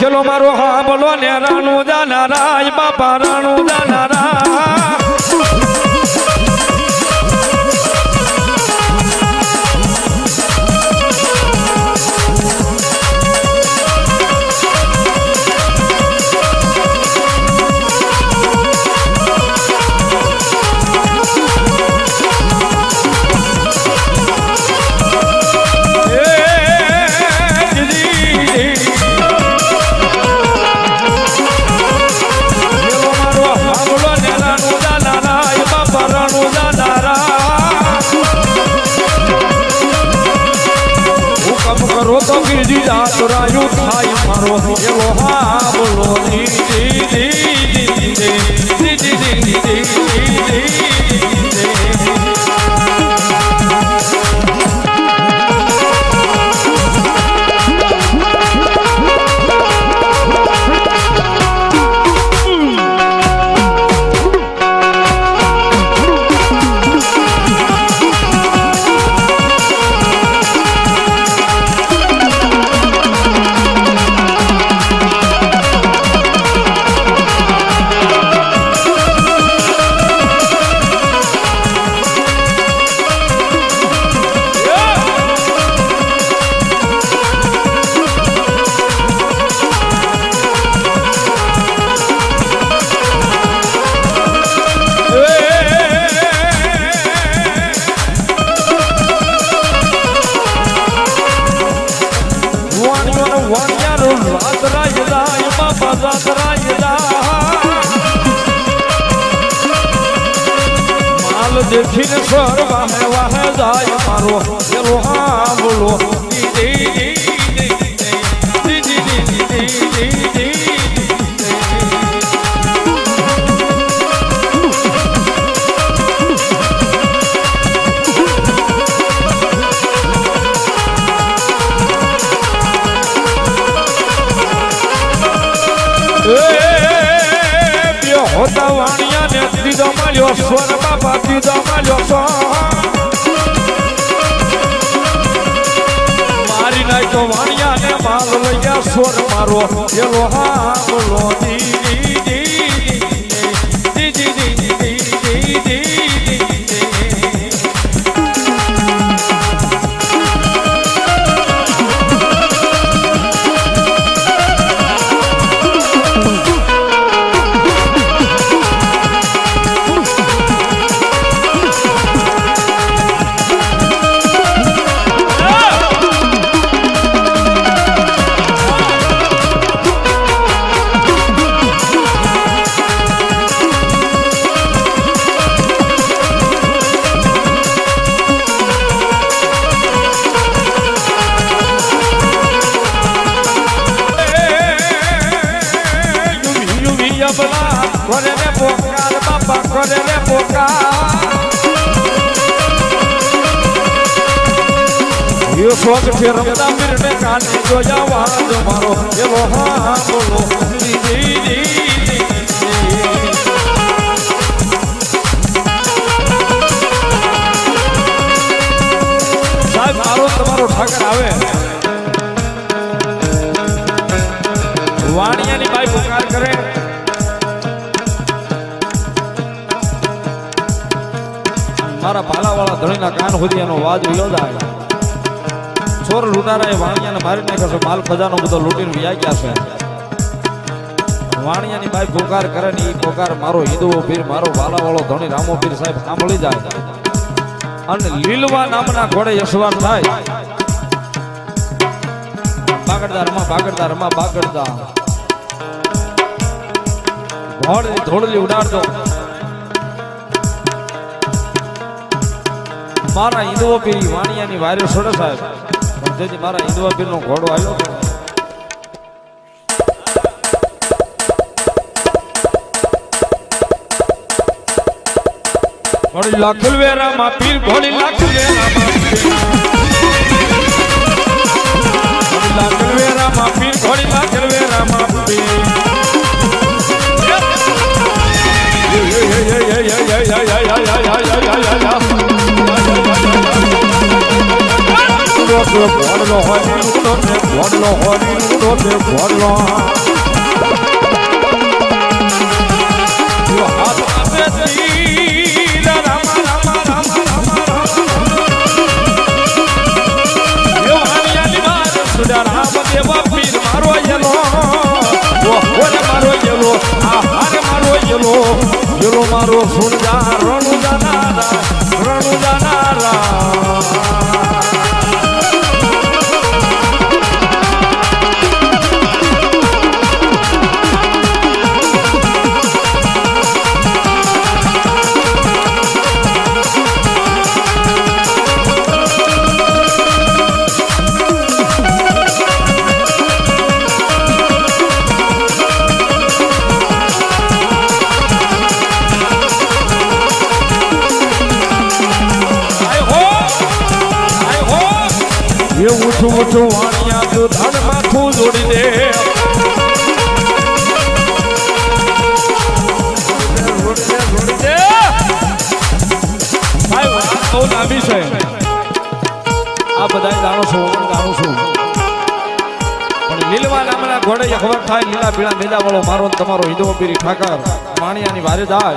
ચલો મારો હા બોલો ને રાણુ જાના રાજ બાપા રાણુ જાના છોર મારો એલો હા બોલો દીદી સ્વગ છે રમતા કાને જોયા જવાજ મારો, એવો હા બોલો સાહેબ, મારો તમારો ઠાકર આવે. વાણિયાની બાઈ પુકાર કરે. મારા ભાલાવાળા ધણીના કાન સુધી એનો વાજ યોજાય ચોર લૂંટારાએ વાણિયાને મારી નાખ્યો છે. માલ ખજાનો બધો લૂંટીને વ્યા ગયા છે. વાણિયાની બાઈ પોકાર કરે ને એ પોકાર મારો હિન્દુઓ પીર, મારો વાલાવાળો ધણી રામો પીર સાહેબ સાંભળી જાય. અને લીલવા નામના ઘોડે યશવાર થાય. બાગડતા રમા બાગડદાર. માં બાગડદાર ઘોડ ધોળલી ઉડાડતો મારા હિન્દુઓ પીર વાણિયાની વાયરો છોડે સાહેબ. જેથી મારા હિન્દવાપીર નો ઘોડો આવ્યો ઘોડી લાખુલ વેરામાં પીર ઘોડી લાખુલ વેરામાં લાખુલ વેરામાં પીર ઘોડી લાખુલ વેરામાં પીર તે ભોળલો હરીનો તે ભોળલો હરીનો તે ભોળલો જો બહુ લાંબી છે આ બધા જાણો છો હું જાણું છું. પણ લીલવા નામના ઘોડે અખબર થાય, લીલા પીળા મેદા વાળો મારો તમારો હિદવો પીરી ઠાકર, વાણિયાની વારે દાજ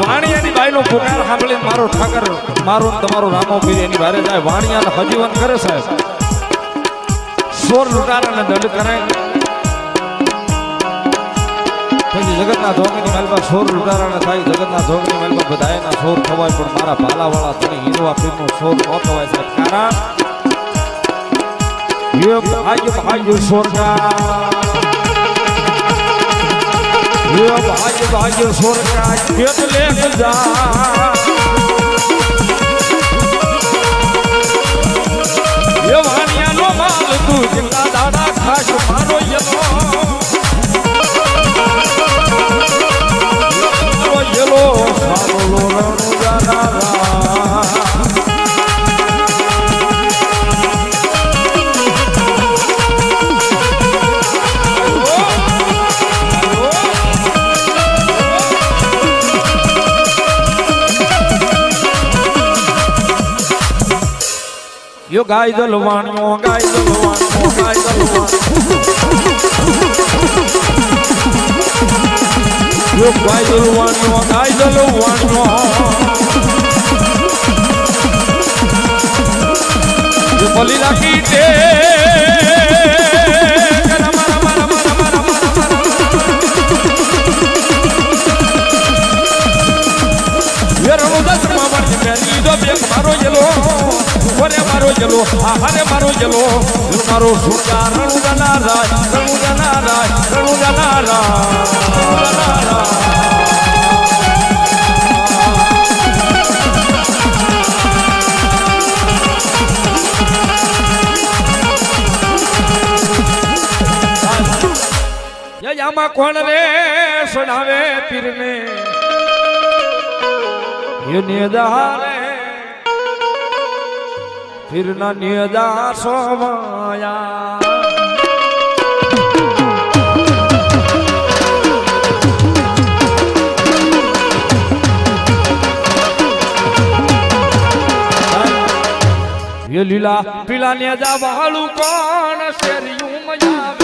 વાણિયાની બાઈનો પુકાર સાંભળીને મારો ઠાકર, મારો તમારો રામો પીરી એની વારે જાય વાણિયાને હજીવન કરે સાહેબ. સોર લૂંટારાને દંડ કરે પછી જગતના ધોગની મહેલમાં સોર લૂંટારાણા થાય, જગતના ધોગની મહેલમાં બધાયના સોર ખવાય, પણ મારા ભાલાવાળા તને હીરવા પીરનો સોર ન ખવાય સાહેબ. કારણ યુગ આયુગ આયુ સોરકાર ભાજ ભાજ સ્વર્ગા દાદા ખાસ મારો યો ગાય દલવાણિયો ગાય દલવાણિયો ગાય દલવાણિયો યો ગાય દલવાણિયો ગાય દલવાણિયો બોલી રાખી. જલો આહારે મારો જલો. મારો સુજા રણુ જાના રાજ રણુ જાના રાજ રણુ જાના રાજ યજામાં કોણ રે? સુનાવે પીરને. યો નિયદારે હિરના નિયદા સોમાયા લીલા પીલા ને જા વાળું કોણ શેરિયું મજા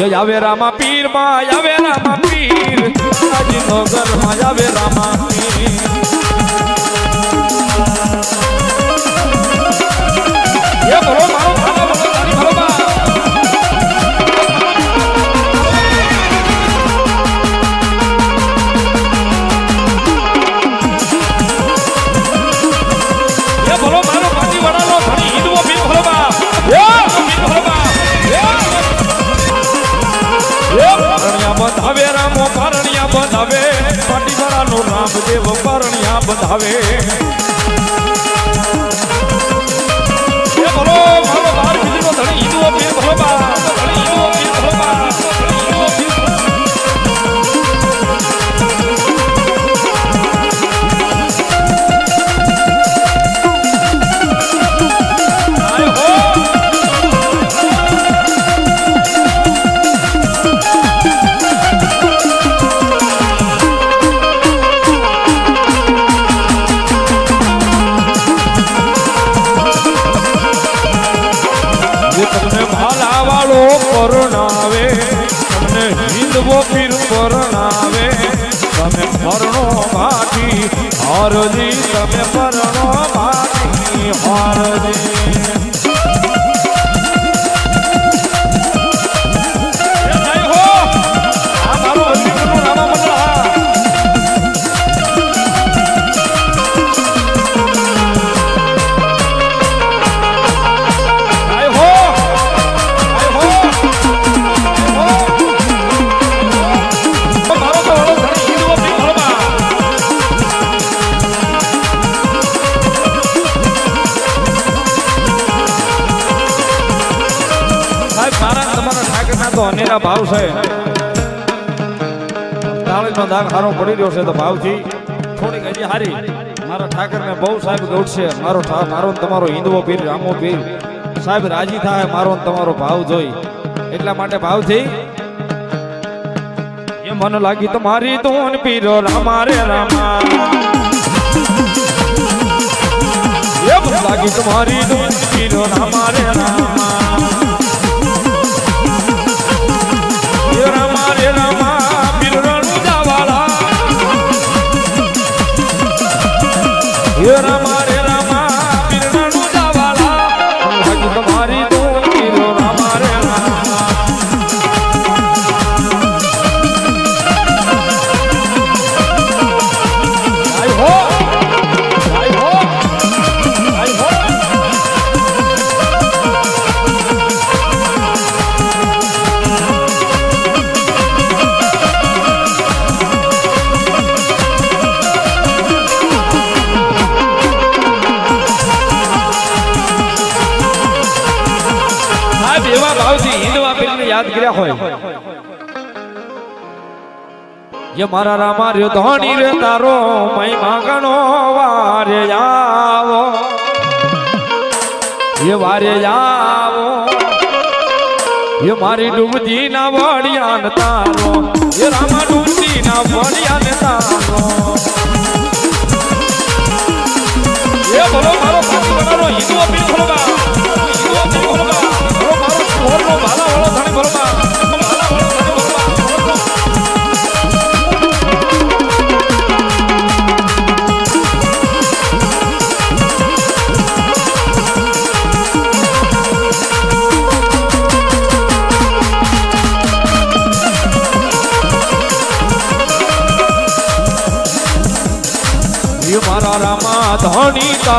આવે રામા પીરમાં, આવે રામા પીર. આજી નગરમાં આવે રામા પીર. એ બોલો, મારો પરણિયા બંધાવે પાટી વાળાનો રામદેવ પરણિયા બંધાવે. તાળીનો દાગ સારો પડી રહ્યો છે તો ભાવથી થોડીક હજી હારી. મારા ઠાકરને બહુ સાહેબ ગૌડશે મારો મારો તમારો હિન્દુઓ પીર રામો પીર. સાહેબ રાજી થાય, મારો તમારો ભાવ જોઈ. એટલા માટે ભાવથી એ મને લાગી તમારી તું પીરો, રામા રે, રામા. લાગી તમારી તું પીરો, રામા રે, રામા. એ યાદ કર્યા હોય. જે મારા રામા રે ધણી રે, તારો મહિમા ગણો, વારે આવો. એ વારે આવો. એ મારી ડૂબતી ના વડિયા ને તારો. એ રામા ડૂબતી ના વડિયા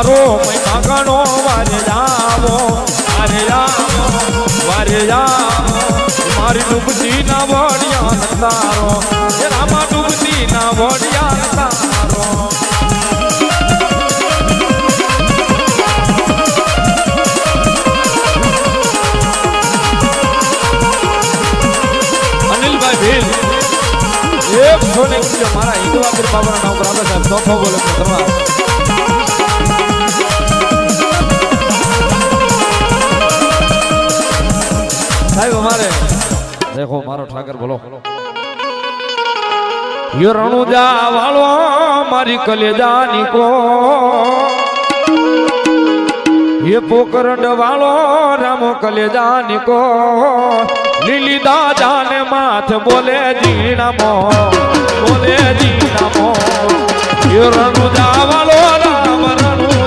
તારો મહિમા ગણો વારે જાવો વારે જાવો વારે જાવો. મારી ડૂબતી ના વડિયા તારો રામા ડૂબતી ના વડિયા તારો મારા હિન્દુ બાબાના નામ રાધા સાહેબ તોફો બોલે અમારે દેખો મારો ઠાકર બોલો. રણુજા વાળો મારી કલેજાની કો. એ પોકરંડ વાળો રામો કલેજાની કો. લીલી દાદાને માથ બોલે જીણામો બોલે જીણામો રણુજા વાળો રામ રણુજા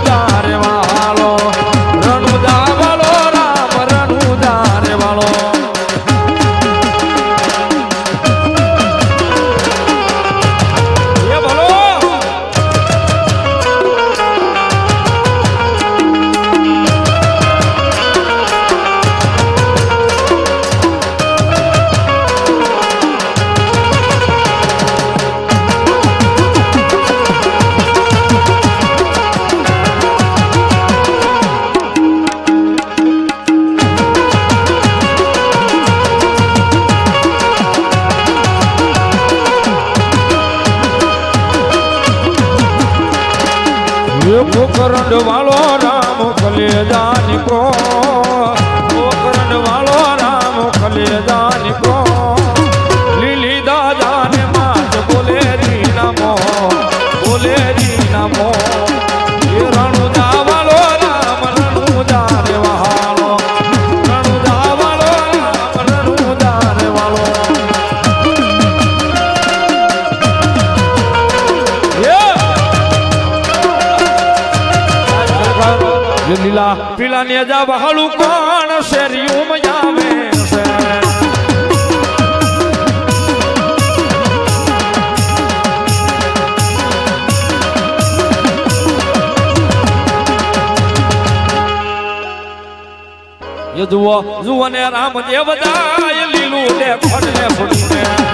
એ પોકરંડ વાળો રામ કલેજાની કો પીલા ને જા બહાલું કોણ શેરિયું આવે છે જુઓ જુઓ ને રામ દેવ લીલું ખોટ ને. ફૂટ